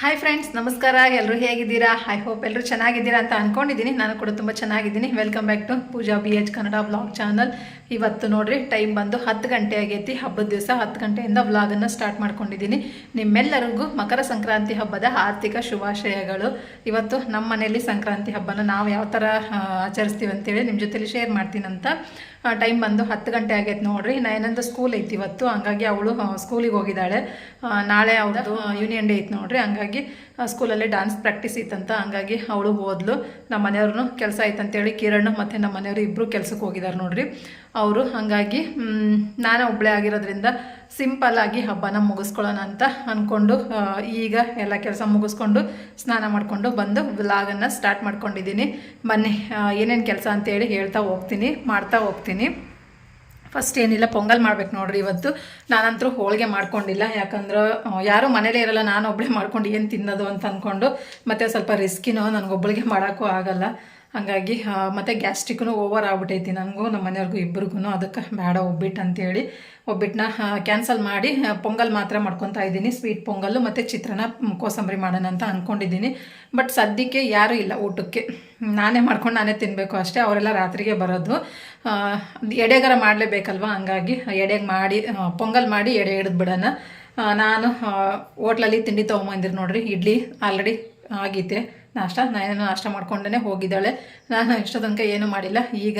Hi friends ನಮಸ್ಕಾರ. ಎಲ್ಲರೂ ಹೇಗಿದ್ದೀರಾ? ಐ ಹೋಪ್ ಎಲ್ಲರೂ ಚೆನ್ನಾಗಿದ್ದೀರಾ ಅಂತ ಅನ್ಕೊಂಡಿದ್ದೀನಿ. ನಾನು ಕೂಡ ತುಂಬ ಚೆನ್ನಾಗಿದ್ದೀನಿ. Welcome back to Pooja B H Kannada vlog channel ಇವತ್ತು ನೋಡಿರಿ ಟೈಮ್ ಬಂದು ಹತ್ತು ಗಂಟೆ ಆಗೈತಿ. ಹಬ್ಬದ ದಿವಸ ಹತ್ತು ಗಂಟೆಯಿಂದ ವ್ಲಾಗನ್ನು ಸ್ಟಾರ್ಟ್ ಮಾಡ್ಕೊಂಡಿದ್ದೀನಿ. ನಿಮ್ಮೆಲ್ಲರಿಗೂ ಮಕರ ಸಂಕ್ರಾಂತಿ ಹಬ್ಬದ ಆರ್ಥಿಕ ಶುಭಾಶಯಗಳು. ಇವತ್ತು ನಮ್ಮ ಮನೆಯಲ್ಲಿ ಸಂಕ್ರಾಂತಿ ಹಬ್ಬನ ನಾವು ಯಾವ ಥರ ಆಚರಿಸ್ತೀವಿ ಅಂತೇಳಿ ನಿಮ್ಮ ಜೊತೆಲಿ ಶೇರ್ ಮಾಡ್ತೀನಂತ. ಟೈಮ್ ಬಂದು ಹತ್ತು ಗಂಟೆ ಆಗೈತೆ ನೋಡ್ರಿ. ನಯನಂದು ಸ್ಕೂಲ್ ಐತಿ ಇವತ್ತು. ಹಂಗಾಗಿ ಅವಳು ಸ್ಕೂಲಿಗೆ ಹೋಗಿದ್ದಾಳೆ. ನಾಳೆ ಅವ್ರದ್ದು ಯೂನಿಯನ್ ಡೇ ಐತೆ ನೋಡ್ರಿ. ಹಂಗಾಗಿ ಸ್ಕೂಲಲ್ಲಿ ಡ್ಯಾನ್ಸ್ ಪ್ರಾಕ್ಟೀಸ್ ಇತ್ತಂತ, ಹಂಗಾಗಿ ಅವಳು ಓದ್ಲು. ನಮ್ಮ ಮನೆಯವ್ರನ್ನು ಕೆಲಸ ಆಯ್ತಂತೇಳಿ ಕಿರಣ್ ಮತ್ತು ನಮ್ಮ ಮನೆಯವರು ಇಬ್ಬರು ಕೆಲಸಕ್ಕೆ ಹೋಗಿದ್ದಾರೆ ನೋಡ್ರಿ. ಅವರು ಹಾಗಾಗಿ ನಾನು ಒಬ್ಬಳೇ ಆಗಿರೋದ್ರಿಂದ ಸಿಂಪಲ್ ಆಗಿ ಹಬ್ಬನ ಮುಗಿಸ್ಕೊಳ್ಳೋಣ ಅಂತ ಅಂದ್ಕೊಂಡು ಈಗ ಎಲ್ಲ ಕೆಲಸ ಮುಗಿಸ್ಕೊಂಡು ಸ್ನಾನ ಮಾಡಿಕೊಂಡು ಬಂದು ವ್ಲಾಗನ್ನು ಸ್ಟಾರ್ಟ್ ಮಾಡ್ಕೊಂಡಿದ್ದೀನಿ ಬನ್ನಿ ಏನೇನು ಕೆಲಸ ಅಂತೇಳಿ ಹೇಳ್ತಾ ಹೋಗ್ತೀನಿ, ಮಾಡ್ತಾ ಹೋಗ್ತೀನಿ. ಫಸ್ಟ್ ಏನಿಲ್ಲ, ಪೊಂಗಲ್ ಮಾಡ್ಬೇಕು ನೋಡ್ರಿ ಇವತ್ತು. ನಾನಂತರೂ ಹೋಳಿಗೆ ಮಾಡ್ಕೊಂಡಿಲ್ಲ, ಯಾಕಂದ್ರೆ ಯಾರೂ ಮನೇಲೇ ಇರಲ್ಲ ನಾನು ಒಬ್ಬಳೇ ಮಾಡ್ಕೊಂಡು ಏನು ತಿನ್ನೋದು ಅಂತ ಅಂದ್ಕೊಂಡು ಮತ್ತು ಸ್ವಲ್ಪ ರಿಸ್ಕಿನೋ ನನಗೊಬ್ಬಳಿಗೆ ಮಾಡೋಕ್ಕೂ ಆಗಲ್ಲ. ಹಾಗಾಗಿ ಮತ್ತು ಗ್ಯಾಸ್ಟ್ರಿಕ್ನು ಓವರ್ ಆಗ್ಬಿಟ್ಟೈತಿ ನನಗೂ ನಮ್ಮ ಮನೆಯವ್ರಿಗೂ ಇಬ್ಬರಿಗೂ ಅದಕ್ಕೆ ಬೇಡ ಒಬ್ಬಿಟ್ಟು ಅಂತೇಳಿ. ಒಬ್ಬಿಟ್ಟನ್ನ ಕ್ಯಾನ್ಸಲ್ ಮಾಡಿ ಪೊಂಗಲ್ ಮಾತ್ರ ಮಾಡ್ಕೊತಾ ಇದ್ದೀನಿ. ಸ್ವೀಟ್ ಪೊಂಗಲ್ಲು ಮತ್ತು ಚಿತ್ರಾನ್ನ ಕೋಸಂಬರಿ ಮಾಡೋಣ ಅಂತ ಅಂದ್ಕೊಂಡಿದ್ದೀನಿ ಬಟ್ ಸದ್ಯಕ್ಕೆ ಯಾರೂ ಇಲ್ಲ ಊಟಕ್ಕೆ. ನಾನೇ ಮಾಡ್ಕೊಂಡು ನಾನೇ ತಿನ್ನಬೇಕು ಅಷ್ಟೇ. ಅವರೆಲ್ಲ ರಾತ್ರಿಗೆ ಬರೋದು. ಎಡೆಗರ ಮಾಡಲೇಬೇಕಲ್ವ? ಹಂಗಾಗಿ ಎಡೆಗೆ ಮಾಡಿ ಪೊಂಗಲ್ ಮಾಡಿ ಎಡೆ ಹಿಡಿದು ಬಿಡೋಣ. ಆ, ನಾನು ಹೋಟ್ಲಲ್ಲಿ ತಿಂಡಿ ತೊಗೊಂಬಂದಿರು ನೋಡ್ರಿ. ಇಡ್ಲಿ ಆಲ್ರೆಡಿ ಆಗೈತೆ ನಾಷ್ಟ. ನಾನು ನಾಷ್ಟ ಮಾಡ್ಕೊಂಡೇ ಹೋಗಿದ್ದಾಳೆ. ನಾನು ಎಷ್ಟೋ ತನಕ ಏನೂ ಮಾಡಿಲ್ಲ. ಈಗ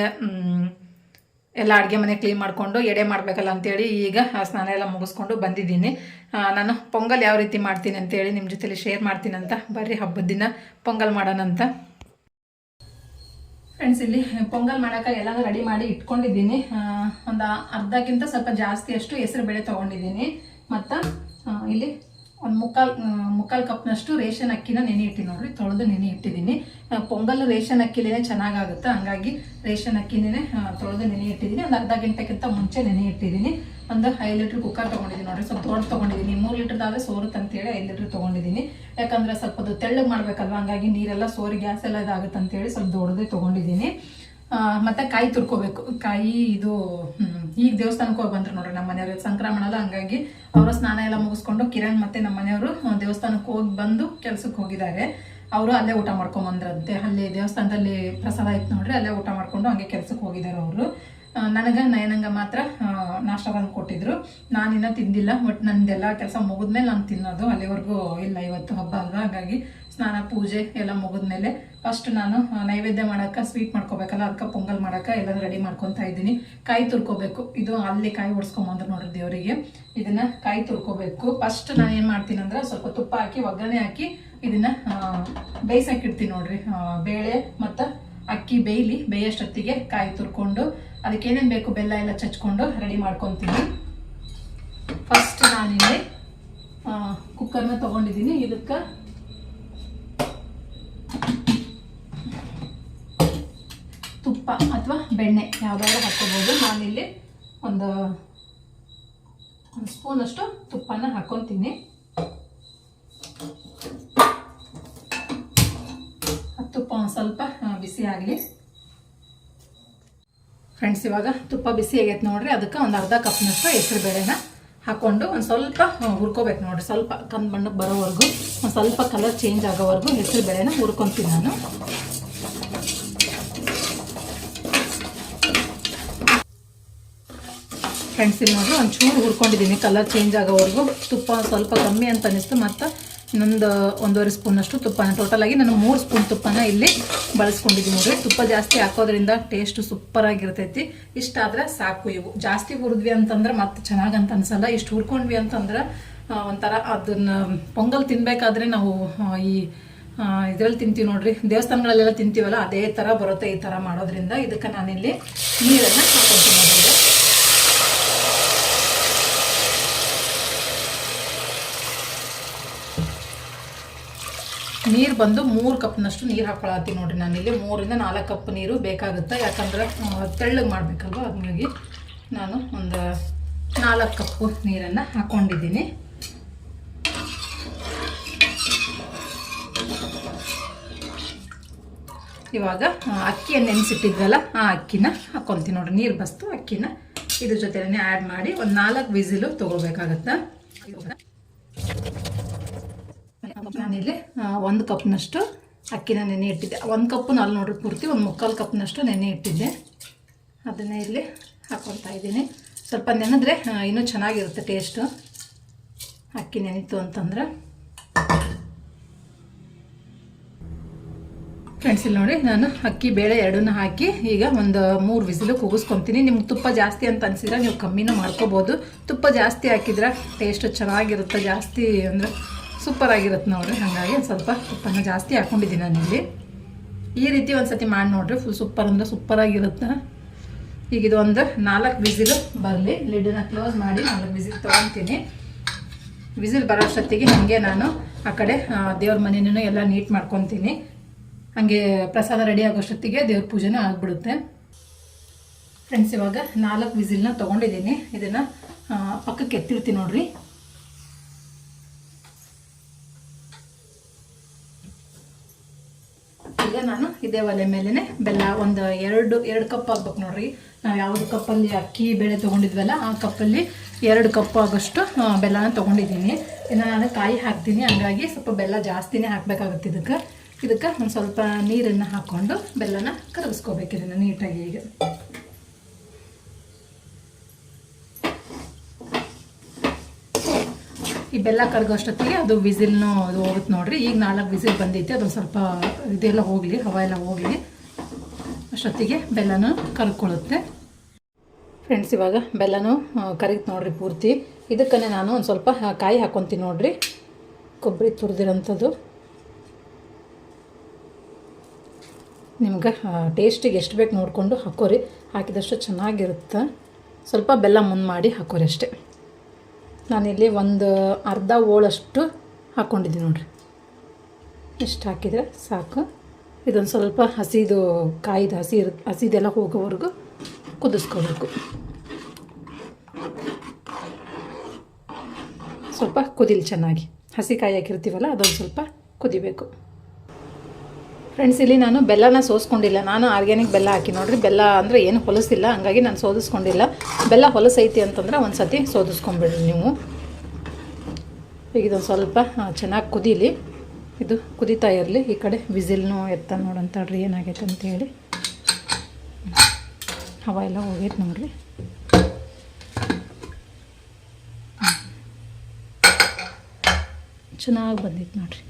ಎಲ್ಲ ಅಡುಗೆ ಮನೆ ಕ್ಲೀನ್ ಮಾಡಿಕೊಂಡು ಎಡೆ ಮಾಡಬೇಕಲ್ಲ ಅಂತೇಳಿ ಈಗ ಸ್ನಾನ ಎಲ್ಲ ಮುಗಿಸ್ಕೊಂಡು ಬಂದಿದ್ದೀನಿ. ನಾನು ಪೊಂಗಲ್ ಯಾವ ರೀತಿ ಮಾಡ್ತೀನಿ ಅಂತೇಳಿ ನಿಮ್ಮ ಜೊತೆಲಿ ಶೇರ್ ಮಾಡ್ತೀನಂತ ಬರ್ರಿ, ಹಬ್ಬದ ದಿನ ಪೊಂಗಲ್ ಮಾಡೋಣಂತ ಫ್ರೆಂಡ್ಸ್ ಇಲ್ಲಿ ಪೊಂಗಲ್ ಮಾಡೋಕೆ ಎಲ್ಲನೂ ರೆಡಿ ಮಾಡಿ ಇಟ್ಕೊಂಡಿದ್ದೀನಿ. ಒಂದು ಅರ್ಧಕ್ಕಿಂತ ಸ್ವಲ್ಪ ಜಾಸ್ತಿಯಷ್ಟು ಹೆಸರು ಬೇಳೆ ತೊಗೊಂಡಿದ್ದೀನಿ. ಮತ್ತು ಇಲ್ಲಿ ಒಂದು ಮುಕ್ಕಾಲು ಮುಕ್ಕಾಲು ಕಪ್ನಷ್ಟು ರೇಷನ್ ಅಕ್ಕಿನ ನೆನೆ ಇಟ್ಟಿ ನೋಡ್ರಿ, ತೊಳೆದು ನೆನೆ ಇಟ್ಟಿದ್ದೀನಿ ಪೊಂಗಲ್ ರೇಷನ್ ಅಕ್ಕಿಲೇ ಚೆನ್ನಾಗಾಗುತ್ತೆ, ಹಂಗಾಗಿ ರೇಷನ್ ಅಕ್ಕಿನೇ ತೊಳೆದು ನೆನೆ ಇಟ್ಟಿದ್ದೀನಿ ಒಂದು ಅರ್ಧ ಗಂಟೆಗಿಂತ ಮುಂಚೆ ನೆನೆ ಇಟ್ಟಿದ್ದೀನಿ ಒಂದು ಐದು ಲೀಟ್ರ್ ಕುಕ್ಕರ್ ತೊಗೊಂಡಿದ್ದೀನಿ ನೋಡ್ರಿ, ಸ್ವಲ್ಪ ದೊಡ್ಡ ತೊಗೊಂಡಿದ್ದೀನಿ ಮೂರು ಲೀಟ್ರದಾದ್ರೆ ಸೋರುತ್ತೆ ಅಂತೇಳಿ ಐದು ಲೀಟ್ರ್ ತೊಗೊಂಡಿದ್ದೀನಿ ಯಾಕಂದ್ರೆ ಸ್ವಲ್ಪ ಅದು ತೆಳ್ಳಗೆ ಮಾಡಬೇಕಲ್ವ, ಹಂಗಾಗಿ ನೀರೆಲ್ಲ ಸೋರಿ ಗ್ಯಾಸ್ ಎಲ್ಲ ಇದಾಗುತ್ತೆ ಅಂತೇಳಿ ಸ್ವಲ್ಪ ದೊಡ್ಡದೇ ತೊಗೊಂಡಿದ್ದೀನಿ ಮತ್ತೆ ಕಾಯಿ ತುರ್ಕೋಬೇಕು. ಕಾಯಿ ಇದು ಈಗ ದೇವಸ್ಥಾನಕ್ಕೆ ಹೋಗಿ ಬಂದ್ರು ನೋಡ್ರಿ ನಮ್ಮ ಮನೆಯವರು ಸಂಕ್ರಮಣ ಅಲ್ಲ, ಹಂಗಾಗಿ ಅವರು ಸ್ನಾನ ಎಲ್ಲ ಮುಗಿಸ್ಕೊಂಡು ಕಿರಣ್ ಮತ್ತೆ ನಮ್ಮ ಮನೆಯವರು ದೇವಸ್ಥಾನಕ್ಕೆ ಹೋಗಿ ಬಂದು ಕೆಲ್ಸಕ್ಕೆ ಹೋಗಿದ್ದಾರೆ. ಅವರು ಅಲ್ಲೇ ಊಟ ಮಾಡ್ಕೊಂಡ್ ಬಂದ್ರಂತೆ. ಅಲ್ಲಿ ದೇವಸ್ಥಾನದಲ್ಲಿ ಪ್ರಸಾದ ಇತ್ತು ನೋಡ್ರಿ, ಅಲ್ಲೇ ಊಟ ಮಾಡ್ಕೊಂಡು ಹಂಗೆ ಕೆಲ್ಸಕ್ಕೆ ಹೋಗಿದ್ದಾರೆ ಅವರು. ನನಗೆ ನಯನಂಗ ಮಾತ್ರ ನಾಷ್ಟ ತಂದು ಕೊಟ್ಟಿದ್ರು. ನಾನಿನ್ನೂ ತಿಂದಿಲ್ಲ, ಬಟ್ ನಂದೆಲ್ಲ ಕೆಲಸ ಮುಗಿದ್ಮೇಲೆ ನಾನು ತಿನ್ನೋದು. ಅಲ್ಲಿವರೆಗೂ ಇಲ್ಲ, ಇವತ್ತು ಹಬ್ಬ ಅಲ್ವಾ? ಹಾಗಾಗಿ ಸ್ನಾನ, ಪೂಜೆ ಎಲ್ಲ ಮುಗಿದ್ಮೇಲೆ ಫಸ್ಟ್ ನಾನು ನೈವೇದ್ಯ ಮಾಡೋಕೆ ಸ್ವೀಟ್ ಮಾಡ್ಕೋಬೇಕಲ್ಲ ಅದಕ್ಕೆ ಪೊಂಗಲ್ ಮಾಡೋಕೆ ಎಲ್ಲ ರೆಡಿ ಮಾಡ್ಕೊತಾ ಇದ್ದೀನಿ. ಕಾಯಿ ತುರ್ಕೋಬೇಕು. ಇದು ಅಲ್ಲಿ ಕಾಯಿ ಓಡಿಸ್ಕೊಂಬಂದ್ರು ನೋಡ್ರಿ ದೇವರಿಗೆ. ಇದನ್ನ ಕಾಯಿ ತುರ್ಕೋಬೇಕು. ಫಸ್ಟ್ ನಾನು ಏನು ಮಾಡ್ತೀನಿ ಅಂದ್ರೆ ಸ್ವಲ್ಪ ತುಪ್ಪ ಹಾಕಿ, ಒಗ್ಗರಣೆ ಹಾಕಿ ಇದನ್ನ ಬೇಯಿಸಾಕಿಡ್ತೀನಿ ನೋಡ್ರಿ. ಬೇಳೆ ಮತ್ತು ಅಕ್ಕಿ ಬೇಯ್ಲಿ ಬೇಯಷ್ಟೊತ್ತಿಗೆ ಕಾಯಿ ತುರ್ಕೊಂಡು ಅದಕ್ಕೆ ಏನೇನು ಬೇಕು ಬೆಲ್ಲ ಎಲ್ಲ ಚಚ್ಕೊಂಡು ರೆಡಿ ಮಾಡ್ಕೊತೀನಿ. ಫಸ್ಟ್ ನಾನಿಲ್ಲಿ ಕುಕ್ಕರ್ನ ತೊಗೊಂಡಿದ್ದೀನಿ. ಇದಕ್ಕೆ ತುಪ್ಪ ಅಥವಾ ಬೆಣ್ಣೆ ಯಾವುದಾದ್ರೂ ಹಾಕೋಬೋದು ನಾನಿಲ್ಲಿ ಒಂದು ಒಂದು ಸ್ಪೂನಷ್ಟು ತುಪ್ಪನ ಹಾಕ್ಕೊತೀನಿ. ತುಪ್ಪ ಒಂದು ಸ್ವಲ್ಪ ಬಿಸಿ ಆಗಲಿ. ಫ್ರೆಂಡ್ಸ್, ಇವಾಗ ತುಪ್ಪ ಬಿಸಿ ಆಗೈತೆ ನೋಡ್ರಿ. ಅದಕ್ಕೆ ಒಂದು ಅರ್ಧ ಕಪ್ನಷ್ಟು ಹೆಸರು ಬೇಳೆನ ಹಾಕ್ಕೊಂಡು ಒಂದು ಸ್ವಲ್ಪ ಹುರ್ಕೋಬೇಕು ನೋಡ್ರಿ. ಸ್ವಲ್ಪ ಕಂದು ಬಣ್ಣಕ್ಕೆ ಬರೋವರೆಗೂ, ಒಂದು ಸ್ವಲ್ಪ ಕಲರ್ ಚೇಂಜ್ ಆಗೋವರೆಗೂ ಹೆಸರು ಬೇಳೆನ ಹುರ್ಕೊತೀನಿ ನಾನು. ಫ್ರೆಂಡ್ಸ್ ಇಲ್ಲಿ ಒಂಚೂರು ಒಂದು ಚೂರು ಹುರ್ಕೊಂಡಿದ್ದೀನಿ. ಕಲರ್ ಚೇಂಜ್ ಆಗೋವರೆಗೂ ತುಪ್ಪ ಸ್ವಲ್ಪ ಕಮ್ಮಿ ಅಂತ ಅನಿಸ್ತು, ಮತ್ತು ಇನ್ನೊಂದು ಒಂದೂವರೆ ಸ್ಪೂನಷ್ಟು ತುಪ್ಪನ. ಟೋಟಲ್ ಆಗಿ ನಾನು ಮೂರು ಸ್ಪೂನ್ ತುಪ್ಪನ ಇಲ್ಲಿ ಬಳಸ್ಕೊಂಡಿದ್ದೀನಿ ನೋಡ್ರಿ. ತುಪ್ಪ ಜಾಸ್ತಿ ಹಾಕೋದ್ರಿಂದ ಟೇಸ್ಟು ಸೂಪರ್ ಆಗಿರ್ತೈತಿ. ಇಷ್ಟ ಆದ್ರೆ ಸಾಕು ಇವು. ಜಾಸ್ತಿ ಹುರಿದ್ವಿ ಅಂತಂದ್ರೆ ಮತ್ತೆ ಚೆನ್ನಾಗಂತ ಅನ್ಸಲ್ಲ. ಇಷ್ಟು ಹುರ್ಕೊಂಡ್ವಿ ಅಂತಂದ್ರೆ ಒಂಥರ ಅದನ್ನ ಪೊಂಗಲ್ ತಿನ್ಬೇಕಾದ್ರೆ ನಾವು ಈ ಇದರಲ್ಲಿ ತಿಂತೀವಿ ನೋಡ್ರಿ. ದೇವಸ್ಥಾನಗಳಲ್ಲೆಲ್ಲ ತಿಂತೀವಲ್ಲ, ಅದೇ ಥರ ಬರುತ್ತೆ ಈ ಥರ ಮಾಡೋದ್ರಿಂದ. ಇದಕ್ಕೆ ನಾನಿಲ್ಲಿ ನೀರನ್ನು ಹಾಕೊತೀನಿ ನೋಡ್ರಿ ನೀರು ಬಂದು ಮೂರು ಕಪ್ನಷ್ಟು ನೀರು ಹಾಕೊಳತ್ತೀನಿ ನೋಡ್ರಿ ನಾನಿಲ್ಲಿ ಮೂರಿಂದ ನಾಲ್ಕು ಕಪ್ ನೀರು ಬೇಕಾಗುತ್ತೆ. ಯಾಕಂದ್ರೆ ತೆಳ್ಳಗೆ ಮಾಡಬೇಕಲ್ವ? ಹಾಗಾಗಿ ನಾನು ಒಂದು ನಾಲ್ಕು ಕಪ್ಪು ನೀರನ್ನು ಹಾಕ್ಕೊಂಡಿದ್ದೀನಿ ಇವಾಗ ಅಕ್ಕಿಯನ್ನು ನೆನೆಸಿಟ್ಟಿದ್ವಲ್ಲ, ಆ ಅಕ್ಕಿನ ಹಾಕ್ಕೊತೀನಿ ನೋಡ್ರಿ. ನೀರು ಬಸ್ತು, ಅಕ್ಕಿನ ಇದ್ರ ಜೊತೆನೇ ಆ್ಯಡ್ ಮಾಡಿ ಒಂದು ನಾಲ್ಕು ವಿಸಿಲು ತೊಗೊಳ್ಬೇಕಾಗತ್ತೆ? ನಾನಿಲ್ಲಿ ಒಂದು ಕಪ್ನಷ್ಟು ಅಕ್ಕಿನ ನೆನೆ ಇಟ್ಟಿದ್ದೆ. ಒಂದು ಕಪ್ಪು ನಾಲ್ಕು ನೋಡ್ರಿ ಪೂರ್ತಿ, ಒಂದು ಮುಕ್ಕಾಲು ಕಪ್ನಷ್ಟು ನೆನೆ ಇಟ್ಟಿದ್ದೆ. ಅದನ್ನೇ ಇಲ್ಲಿ ಹಾಕ್ಕೊಳ್ತಾ ಇದ್ದೀನಿ. ಸ್ವಲ್ಪ ನೆನೆದ್ರೆ ಇನ್ನೂ ಚೆನ್ನಾಗಿರುತ್ತೆ ಟೇಸ್ಟು ಅಕ್ಕಿ ನೆನೀತು ಅಂತಂದ್ರೆ. ಫ್ರೆಂಡ್ಸ್ ಇಲ್ಲಿ ನೋಡಿ, ನಾನು ಅಕ್ಕಿ ಬೇಳೆ ಎರಡನ್ನು ಹಾಕಿ ಈಗ ಒಂದು ಮೂರು ವಿಸಿಲು ಕೂಗಿಸ್ಕೊತೀನಿ. ನಿಮ್ಗೆ ತುಪ್ಪ ಜಾಸ್ತಿ ಅಂತ ಅನ್ಸಿದ್ರೆ ನೀವು ಕಮ್ಮಿನೂ ಮಾಡ್ಕೋಬೋದು. ತುಪ್ಪ ಜಾಸ್ತಿ ಹಾಕಿದ್ರೆ ಟೇಸ್ಟ್ ಚೆನ್ನಾಗಿರುತ್ತೆ ಜಾಸ್ತಿ ಅಂದರೆ ಸೂಪರ್ ಆಗಿರುತ್ತೆ ನೋಡ್ರಿ. ಹಾಗಾಗಿ ಒಂದು ಸ್ವಲ್ಪ ತುಪ್ಪನ ಜಾಸ್ತಿ ಹಾಕ್ಕೊಂಡಿದ್ದೀನಿ ನಾನಿಲ್ಲಿ. ಈ ರೀತಿ ಒಂದು ಸತಿ ಮಾಡಿ ನೋಡ್ರಿ. ಫುಲ್ ಸೂಪರ್ ಅಂದರೆ ಸೂಪರ್ ಆಗಿರುತ್ತೆ. ಈಗ ಇದು ಒಂದು ನಾಲ್ಕು ವಿಸಿಲು ಬರಲಿ. ಲಿಡ್ಡನ್ನ ಕ್ಲೋಸ್ ಮಾಡಿ ನಾಲ್ಕು ವಿಸಿಲ್ ತೊಗೊತೀನಿ. ವಿಸಿಲ್ ಬರೋಷ್ಟೊತ್ತಿಗೆ ಹಾಗೆ ನಾನು ಆ ಕಡೆ ದೇವ್ರ ಮನೆಯೂ ಎಲ್ಲ ನೀಟ್ ಮಾಡ್ಕೊತೀನಿ. ಹಾಗೆ ಪ್ರಸಾದ ರೆಡಿ ಆಗೋಷ್ಟೊತ್ತಿಗೆ ದೇವ್ರ ಪೂಜೆನೂ ಆಗಿಬಿಡುತ್ತೆ. ಫ್ರೆಂಡ್ಸ್ ಇವಾಗ ನಾಲ್ಕು ವಿಸಿಲ್ನ ತೊಗೊಂಡಿದ್ದೀನಿ. ಇದನ್ನು ಪಕ್ಕಕ್ಕೆ ಎತ್ತಿರ್ತೀನಿ ನೋಡ್ರಿ ಈಗ ನಾನು ಇದೇ ಒಲೆ ಮೇಲೇ ಬೆಲ್ಲ ಒಂದು ಎರಡು ಎರಡು ಕಪ್ ಆಗ್ಬೇಕು ನೋಡ್ರಿ. ನಾವು ಯಾವುದು ಕಪ್ಪಲ್ಲಿ ಅಕ್ಕಿ, ಬೇಳೆ ತೊಗೊಂಡಿದ್ವಲ್ಲ, ಆ ಕಪ್ಪಲ್ಲಿ ಎರಡು ಕಪ್ ಆಗೋಷ್ಟು ಬೆಲ್ಲನ ತೊಗೊಂಡಿದ್ದೀನಿ. ಇನ್ನು ನಾನು ಕಾಯಿ ಹಾಕ್ತೀನಿ. ಹಂಗಾಗಿ ಸ್ವಲ್ಪ ಬೆಲ್ಲ ಜಾಸ್ತಿನೇ ಹಾಕಬೇಕಾಗುತ್ತೆ ಇದಕ್ಕೆ. ಇದಕ್ಕೆ ಒಂದು ಸ್ವಲ್ಪ ನೀರನ್ನು ಹಾಕ್ಕೊಂಡು ಬೆಲ್ಲನ ಕರಗಿಸ್ಕೋಬೇಕು ಇದನ್ನು ನೀಟಾಗಿ ಈಗ. ಈ ಬೆಲ್ಲ ಕರ್ಗೋಷ್ಟೊತ್ತಿಗೆ ಅದು ವಿಸಿಲ್ನು ಅದು ಹೋಗುತ್ತೆ ನೋಡ್ರಿ. ಈಗ ನಾಲ್ಕು ವಿಸಿಲ್ ಬಂದೈತೆ ಅದೊಂದು ಸ್ವಲ್ಪ ಇದೆಲ್ಲ ಹೋಗಲಿ, ಹವಾ ಎಲ್ಲ ಹೋಗಲಿ. ಅಷ್ಟೊತ್ತಿಗೆ ಬೆಲ್ಲನೂ ಕರ್ಕೊಳ್ಳುತ್ತೆ. ಫ್ರೆಂಡ್ಸ್, ಇವಾಗ ಬೆಲ್ಲನೂ ಕರಗಿತು ನೋಡ್ರಿ ಪೂರ್ತಿ. ಇದಕ್ಕೇ ನಾನು ಒಂದು ಸ್ವಲ್ಪ ಕಾಯಿ ಹಾಕ್ಕೊತೀನಿ ನೋಡ್ರಿ. ಕೊಬ್ಬರಿ ತುರಿದಿರೋಂಥದ್ದು. ನಿಮ್ಗೆ ಟೇಸ್ಟಿಗೆ ಎಷ್ಟು ಬೇಕು ನೋಡಿಕೊಂಡು ಹಾಕೋರಿ. ಹಾಕಿದಷ್ಟು ಚೆನ್ನಾಗಿರುತ್ತೆ. ಸ್ವಲ್ಪ ಬೆಲ್ಲ ಮುಂದೆ ಮಾಡಿ ಹಾಕೋರಿ ಅಷ್ಟೇ. ನಾನಿಲ್ಲಿ ಒಂದು ಅರ್ಧ ಓಳಷ್ಟು ಹಾಕ್ಕೊಂಡಿದ್ದೀನಿ ನೋಡಿರಿ. ಇಷ್ಟು ಹಾಕಿದರೆ ಸಾಕು. ಇದೊಂದು ಸ್ವಲ್ಪ ಹಸಿದು ಕಾಯಿದು ಹಸಿ ಇರು, ಹಸಿದೆಲ್ಲ ಹೋಗೋವರೆಗೂ ಕುದಿಸ್ಕೋಬೇಕು. ಸ್ವಲ್ಪ ಕುದಿಲಿ ಚೆನ್ನಾಗಿ. ಹಸಿ ಕಾಯಿ ಹಾಕಿರ್ತೀವಲ್ಲ, ಅದೊಂದು ಸ್ವಲ್ಪ ಕುದಿಬೇಕು. ಫ್ರೆಂಡ್ಸ್ ಇಲ್ಲಿ ನಾನು ಬೆಲ್ಲನ ಸೋಸ್ಕೊಂಡಿಲ್ಲ. ನಾನು ಆರ್ಗ್ಯಾನಿಕ್ ಬೆಲ್ಲ ಹಾಕಿ ನೋಡ್ರಿ, ಬೆಲ್ಲ ಅಂದರೆ ಏನು ಹೊಲಸಿಲ್ಲ, ಹಂಗಾಗಿ ನಾನು ಸೋದಿಸ್ಕೊಂಡಿಲ್ಲ. ಬೆಲ್ಲ ಹೊಲಸೈತಿ ಅಂತಂದ್ರೆ ಒಂದು ಸತಿ ಸೋದಿಸ್ಕೊಂಬಿಡ್ರಿ ನೀವು. ಈಗ ಇದೊಂದು ಸ್ವಲ್ಪ ಚೆನ್ನಾಗಿ ಕುದೀಲಿ. ಇದು ಕುದೀತಾ ಇರಲಿ. ಈ ಕಡೆ ವಿಸಿಲ್ನು ಎತ್ತ ನೋಡಂತಾಡ್ರಿ ಏನಾಗೈತೆ ಅಂತೇಳಿ ಹವ ಎಲ್ಲ ಹೋಗೈತೆ ನೋಡ್ರಿ. ಚೆನ್ನಾಗಿ ಬಂದಿತ್ತು ನೋಡ್ರಿ.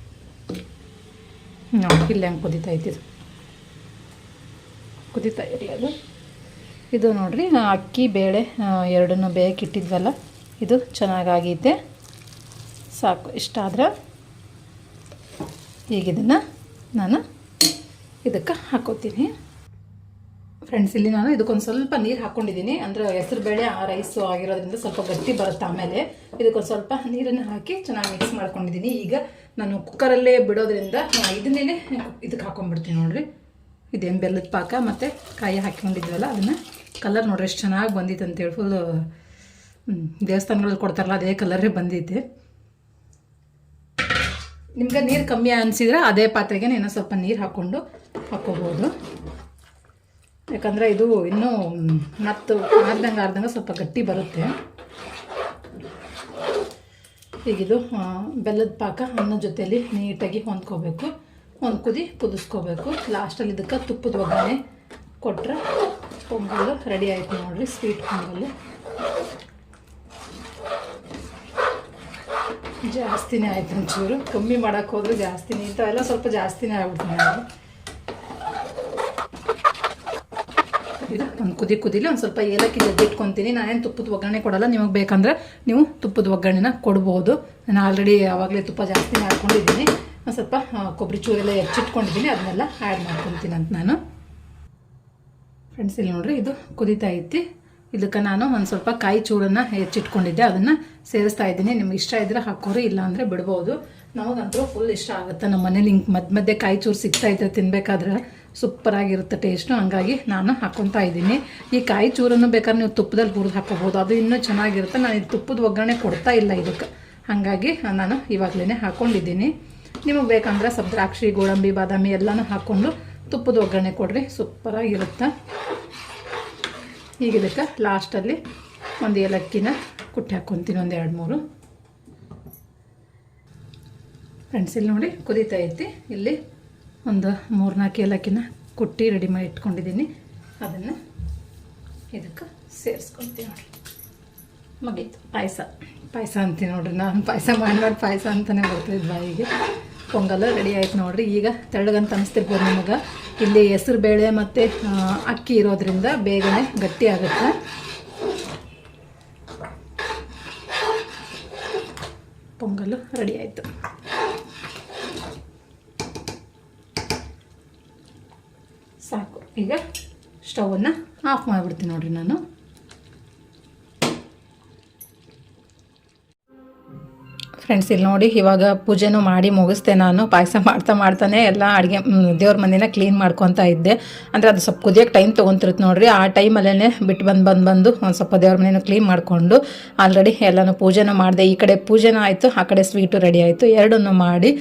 ನೋಡಿ ಇಲ್ಲಿ ಹೆಂಗೆ ಕುದೀತಾ ಇದ್ದಿದ್ದು. ಕುದೀತಾ ಇರಲಿ ಅದು. ಇದು ನೋಡಿರಿ ಅಕ್ಕಿ ಬೇಳೆ ಎರಡನ್ನು ಬೇಯಕ್ಕೆ ಇದು ಚೆನ್ನಾಗಾಗೈತೆ. ಸಾಕು, ಇಷ್ಟ ಆದ್ರೆ ಈಗ ಇದನ್ನು ನಾನು ಇದಕ್ಕೆ ಹಾಕೋತೀನಿ. ಫ್ರೆಂಡ್ಸ್ ಇಲ್ಲಿ ನಾನು ಇದಕ್ಕೊಂದು ಸ್ವಲ್ಪ ನೀರು ಹಾಕ್ಕೊಂಡಿದ್ದೀನಿ ಅಂದರೆ ಹೆಸರು ಬೇಳೆ ಆ ರೈಸು ಆಗಿರೋದ್ರಿಂದ ಸ್ವಲ್ಪ ಗಟ್ಟಿ ಬರುತ್ತೆ ಆಮೇಲೆ. ಇದಕ್ಕೊಂದು ಸ್ವಲ್ಪ ನೀರನ್ನು ಹಾಕಿ ಚೆನ್ನಾಗಿ ಮಿಕ್ಸ್ ಮಾಡ್ಕೊಂಡಿದ್ದೀನಿ. ಈಗ ನಾನು ಕುಕ್ಕರಲ್ಲೇ ಬಿಡೋದ್ರಿಂದ ಇದನ್ನೇ ಇದಕ್ಕೆ ಹಾಕೊಂಡ್ಬಿಡ್ತೀನಿ ನೋಡಿರಿ. ಇದೇನು ಬೆಲ್ಲದ ಪಾಕ ಮತ್ತು ಕಾಯಿ ಹಾಕ್ಕೊಂಡಿದ್ವಲ್ಲ, ಅದನ್ನು ಕಲರ್ ನೋಡಿರಿ ಎಷ್ಟು ಚೆನ್ನಾಗಿ ಬಂದಿತ್ತು ಅಂತೇಳಿ ಫುಲ್ ದೇವಸ್ಥಾನಗಳಲ್ಲಿ ಕೊಡ್ತಾರಲ್ಲ, ಅದೇ ಕಲರೇ ಬಂದಿದ್ದೆ ನಿಮ್ಗೆ ನೀರು ಕಮ್ಮಿ ಅನಿಸಿದ್ರೆ ಅದೇ ಪಾತ್ರೆಗೆ ಇನ್ನೂ ಸ್ವಲ್ಪ ನೀರು ಹಾಕ್ಕೊಂಡು ಹಾಕ್ಕೋಬೋದು ಯಾಕಂದರೆ ಇದು ಇನ್ನೂ ಮತ್ತು ಆರ್ದಂಗೆ ಆರ್ದಂಗೆ ಸ್ವಲ್ಪ ಗಟ್ಟಿ ಬರುತ್ತೆ. ಈಗಿದು ಬೆಲ್ಲದ ಪಾಕ ಅನ್ನ ಜೊತೆಯಲ್ಲಿ ನೀಟಾಗಿ ಹೊಂದ್ಕೋಬೇಕು. ಒಂದು ಕುದಿ ಕುದಿಸ್ಕೋಬೇಕು ಲಾಸ್ಟಲ್ಲಿ ಇದಕ್ಕೆ ತುಪ್ಪದ ಒಗ್ಗರಣೆ ಕೊಟ್ಟರೆ ಪೊಂಗಲ್ ರೆಡಿ ಆಯ್ತು ನೋಡಿರಿ ಸ್ವೀಟ್ ಪೊಂಗಲ್ಲು. ಜಾಸ್ತಿನೇ ಆಯ್ತು ಒಂಚೂರು. ಕಮ್ಮಿ ಮಾಡೋಕ್ಕೆ ಹೋದ್ರೆ ಜಾಸ್ತಿನೇ. ಇಂಥವೆಲ್ಲ ಸ್ವಲ್ಪ ಜಾಸ್ತಿನೇ ಆಗ್ಬಿಡ್ತೀನಿ ನೋಡಿ ಇದು ಒಂದು ಕುದಿ ಕುದಿಲಿ ಒಂದು ಸ್ವಲ್ಪ ಏಲಕ್ಕಿ ಜಜ್ಜಿ ಇಟ್ಕೊತೀನಿ ನಾನೇನು ತುಪ್ಪದ ಒಗ್ಗರಣೆ ಕೊಡಲ್ಲ. ನಿಮಗೆ ಬೇಕಂದ್ರೆ ನೀವು ತುಪ್ಪದ ಒಗ್ಗರಣೆನ ಕೊಡ್ಬೋದು. ನಾನು ಆಲ್ರೆಡಿ ಆವಾಗಲೇ ತುಪ್ಪ ಜಾಸ್ತಿ ಮಾಡ್ಕೊಂಡಿದ್ದೀನಿ. ಒಂದು ಸ್ವಲ್ಪ ಕೊಬ್ಬರಿ ಚೂರೆಲ್ಲ ಹೆಚ್ಚಿಟ್ಕೊಂಡಿದ್ದೀನಿ. ಅದನ್ನೆಲ್ಲ ಆ್ಯಡ್ ಮಾಡ್ಕೊತೀನಿ ಅಂತ ನಾನು. ಫ್ರೆಂಡ್ಸ್ ಇಲ್ಲಿ ನೋಡ್ರಿ, ಇದು ಕುದೀತಾ ಐತಿ. ಇದಕ್ಕೆ ನಾನು ಒಂದು ಸ್ವಲ್ಪ ಕಾಯಿ ಚೂರನ್ನು ಹೆಚ್ಚಿಟ್ಕೊಂಡಿದ್ದೆ. ಅದನ್ನು ಸೇರಿಸ್ತಾ ಇದ್ದೀನಿ. ನಿಮ್ಗೆ ಇಷ್ಟ ಇದ್ರೆ ಹಾಕೋರಿ, ಇಲ್ಲ ಅಂದರೆ ಬಿಡ್ಬೋದು. ನಮಗಂತೂ ಫುಲ್ ಇಷ್ಟ ಆಗುತ್ತೆ. ನಮ್ಮ ಮನೇಲಿ ಹಿಂಗೆ ಮಧ್ಯ ಮಧ್ಯೆ ಕಾಯಿ ಚೂರು ಸಿಗ್ತಾ ಇದ್ರೆ ತಿನ್ಬೇಕಾದ್ರೆ ಸೂಪರಾಗಿರುತ್ತೆ ಟೇಸ್ಟು ಹಂಗಾಗಿ ನಾನು ಹಾಕ್ಕೊತಾ ಇದ್ದೀನಿ. ಈ ಕಾಯಿ ಚೂರನ್ನು ಬೇಕಾದ್ರೆ ನೀವು ತುಪ್ಪದಲ್ಲಿ ಹುರಿದು ಹಾಕೋಬೋದು ಅದು ಇನ್ನೂ ಚೆನ್ನಾಗಿರುತ್ತೆ. ನಾನು ಇದು ತುಪ್ಪದ ಒಗ್ಗರಣೆ ಕೊಡ್ತಾ ಇಲ್ಲ ಇದಕ್ಕೆ. ಹಾಗಾಗಿ ನಾನು ಇವಾಗಲೇ ಹಾಕ್ಕೊಂಡಿದ್ದೀನಿ ನಿಮಗೆ ಬೇಕಂದ್ರೆ ಸ್ವಲ್ಪ ದ್ರಾಕ್ಷಿ ಗೋಡಂಬಿ, ಬಾದಾಮಿ ಎಲ್ಲನೂ ಹಾಕ್ಕೊಂಡು ತುಪ್ಪದ ಒಗ್ಗರಣೆ ಕೊಡ್ರಿ. ಸೂಪರಾಗಿರುತ್ತೆ ಈಗ ಇದಕ್ಕೆ ಲಾಸ್ಟಲ್ಲಿ ಒಂದು ಏಲಕ್ಕಿನ ಕುಟ್ಟಿ ಹಾಕ್ಕೊತೀನಿ ಒಂದು ಎರಡು ಮೂರು. ಫ್ರೆಂಡ್ಸ್ ಇಲ್ಲಿ ನೋಡಿ ಕುದೀತಾ ಐತಿ. ಇಲ್ಲಿ ಒಂದು ಮೂರ್ನಾಲ್ಕು ಏಲಕ್ಕಿನ ಕುಟ್ಟಿ ರೆಡಿ ಮಾಡಿ ಇಟ್ಕೊಂಡಿದ್ದೀನಿ. ಅದನ್ನು ಇದಕ್ಕೆ ಸೇರಿಸ್ಕೊಳ್ತೀನಿ ನೋಡಿ. ಮುಗೀತು. ಪಾಯಸ. ಪಾಯಸ ಅಂತೀನಿ ನೋಡ್ರಿ. ನಾನು ಪಾಯಸ ಮಾಡಿ ಪಾಯಸ ಅಂತಲೇ ಬರ್ತೀವಿ ಬಾಯಿಗೆ. ಪೊಂಗಲ್ ರೆಡಿ ಆಯ್ತು ನೋಡ್ರಿ. ಈಗ ತೆಳ್ಳಗಂತ ಅನಿಸ್ತಿರ್ಬೋದು ನಿಮಗೆ. ಇಲ್ಲಿ ಹೆಸರು ಬೇಳೆ ಮತ್ತು ಅಕ್ಕಿ ಇರೋದ್ರಿಂದ ಬೇಗನೆ ಗಟ್ಟಿ ಆಗುತ್ತೆ ಪೊಂಗಲ್ಲು ರೆಡಿ ಆಯಿತು ಸಾಕು ಈಗ ಸ್ಟವನ್ನು ಆಫ್ ಮಾಡಿಬಿಡ್ತೀನಿ ನೋಡ್ರಿ ನಾನು. ಫ್ರೆಂಡ್ಸ್ ಇಲ್ಲಿ ನೋಡಿ, ಇವಾಗ ಪೂಜೆನೂ ಮಾಡಿ ಮುಗಿಸ್ದೆ ನಾನು. ಪಾಯಸ ಮಾಡ್ತಾ ಮಾಡ್ತಾನೆ ಎಲ್ಲ ಅಡುಗೆ ದೇವ್ರ ಮನೆನ ಕ್ಲೀನ್ ಮಾಡ್ಕೊತಾ ಇದ್ದೆ. ಅಂದರೆ ಅದು ಸ್ವಲ್ಪ ಕುದಿಯೋಕೆ ಟೈಮ್ ತೊಗೊತಿರುತ್ತೆ ನೋಡ್ರಿ. ಆ ಟೈಮಲ್ಲೇ ಬಿಟ್ಟು ಬಂದು ಬಂದು ಬಂದು ಒಂದು ಸ್ವಲ್ಪ ದೇವ್ರ ಮನೇನ ಕ್ಲೀನ್ ಮಾಡಿಕೊಂಡು ಆಲ್ರೆಡಿ ಎಲ್ಲನೂ ಪೂಜೆನೂ ಮಾಡಿದೆ. ಈ ಕಡೆ ಪೂಜೆನೂ ಆಯಿತು, ಆ ಕಡೆ ಸ್ವೀಟು ರೆಡಿ ಆಯಿತು. ಎರಡನ್ನೂ ಮಾಡಿ,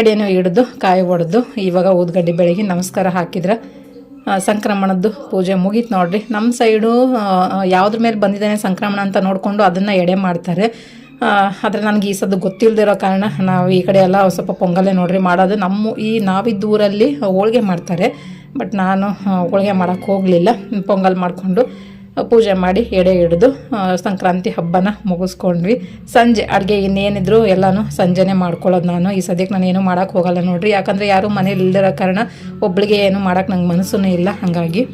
ಎಡೆನೂ ಹಿಡಿದು, ಕಾಯಿ ಹೊಡೆದು ಇವಾಗ ಊದ್ಗಡ್ಡೆ ಬೆಳಗ್ಗೆ ನಮಸ್ಕಾರ ಹಾಕಿದ್ರೆ. ಸಂಕ್ರಮಣದ್ದು ಪೂಜೆ ಮುಗೀತು ನೋಡ್ರಿ. ನಮ್ಮ ಸೈಡು ಯಾವುದ್ರ ಮೇಲೆ ಬಂದಿದ್ದಾನೆ ಸಂಕ್ರಮಣ ಅಂತ ನೋಡಿಕೊಂಡು ಅದನ್ನು ಎಡೆ ಮಾಡ್ತಾರೆ. ಆದರೆ ನನಗೆ ಈ ಸದ್ದು ಗೊತ್ತಿಲ್ಲದಿರೋ ಕಾರಣ ನಾವು ಈ ಕಡೆ ಎಲ್ಲ ಸ್ವಲ್ಪ ಪೊಂಗಲ್ಲೇ ನೋಡ್ರಿ. ಮಾಡೋದು ನಮ್ಮ ಈ ನಾವಿದ್ದ ಊರಲ್ಲಿ ಹೋಳಿಗೆ ಮಾಡ್ತಾರೆ. ಬಟ್ ನಾನು ಹೋಳಿಗೆ ಮಾಡೋಕ್ಕೆ ಹೋಗಲಿಲ್ಲ. ಪೊಂಗಲ್ ಮಾಡಿಕೊಂಡು ಪೂಜೆ ಮಾಡಿ ಎಡೆ ಹಿಡಿದು ಸಂಕ್ರಾಂತಿ ಹಬ್ಬನ ಮುಗಿಸ್ಕೊಂಡ್ವಿ. ಸಂಜೆ ಅಡುಗೆ ಇನ್ನೇನಿದ್ರು ಎಲ್ಲನೂ ಸಂಜೆನೇ ಮಾಡ್ಕೊಳ್ಳೋದು ನಾನು. ಈ ಸದ್ಯಕ್ಕೆ ನಾನು ಏನೂ ಮಾಡೋಕ್ಕೆ ಹೋಗಲ್ಲ ನೋಡ್ರಿ. ಯಾಕಂದರೆ ಯಾರೂ ಮನೇಲಿ ಇಲ್ದಿರೋ ಕಾರಣ ಒಬ್ಳಿಗೆ ಏನು ಮಾಡೋಕ್ಕೆ ನಂಗೆ ಮನಸ್ಸೂ ಇಲ್ಲ. ಹಾಗಾಗಿ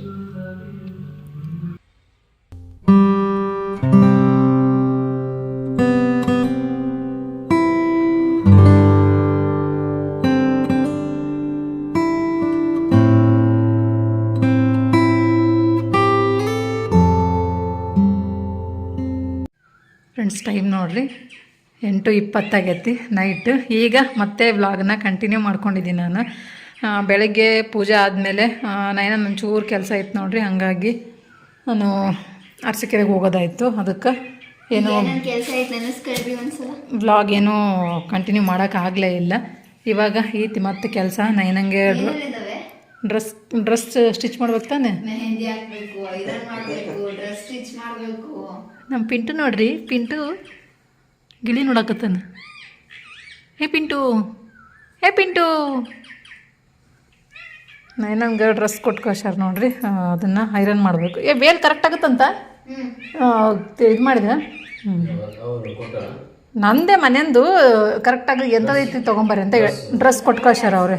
ನೋಡ್ರಿ ಎಂಟು ಇಪ್ಪತ್ತಾಗೈತಿ ನೈಟ್ ಈಗ ಮತ್ತೆ ವ್ಲಾಗ್ನ ಕಂಟಿನ್ಯೂ ಮಾಡ್ಕೊಂಡಿದ್ದೀನಿ ನಾನು. ಬೆಳಗ್ಗೆ ಪೂಜೆ ಆದಮೇಲೆ ನೈನ ಒಂಚೂರು ಕೆಲಸ ಇತ್ತು ನೋಡ್ರಿ ಹಾಗಾಗಿ ನಾನು ಅರಸಿಕೆರೆಗೆ ಹೋಗೋದಾಯಿತು. ಅದಕ್ಕೆ ಏನು ವ್ಲಾಗ್ ಏನೂ ಕಂಟಿನ್ಯೂ ಮಾಡೋಕ್ಕಾಗಲೇ ಇಲ್ಲ. ಇವಾಗ ಈತಿ ಮತ್ತೆ ಕೆಲಸ ನೈನಂಗೆ ಡ್ರೆಸ್ ಡ್ರೆಸ್ ಸ್ಟಿಚ್ ಮಾಡ್ಬೇಕು ತಾನೆ? ನಮ್ಮ ಪಿಂಟು ನೋಡ್ರಿ ಪಿಂಟು ಗಿಳಿ ನೋಡಕತ್ತಾನ. ಹೇ ಪಿಂಟು ಹೇ ಪಿಂಟು. ನೈನಂಗೆ ಡ್ರೆಸ್ ಕೊಟ್ಟು ಕಳ್ಸಾರ ನೋಡ್ರಿ ಅದನ್ನು ಐರನ್ ಮಾಡಬೇಕು. ಏ ಬೇಲ್ ಕರೆಕ್ಟ್ ಆಗುತ್ತಂತ? ಇದು ಮಾಡಿದ್ರೆ? ಹ್ಞೂ ನಂದೇ ಮನೆಯಂದು ಕರೆಕ್ಟಾಗಿ ಎಂಥದೈತಿ ತೊಗೊಂಬರ್ರಿ ಅಂತ ಡ್ರೆಸ್ ಕೊಟ್ಟು ಕಳ್ಸ್ಯಾರ ಅವ್ರೆ.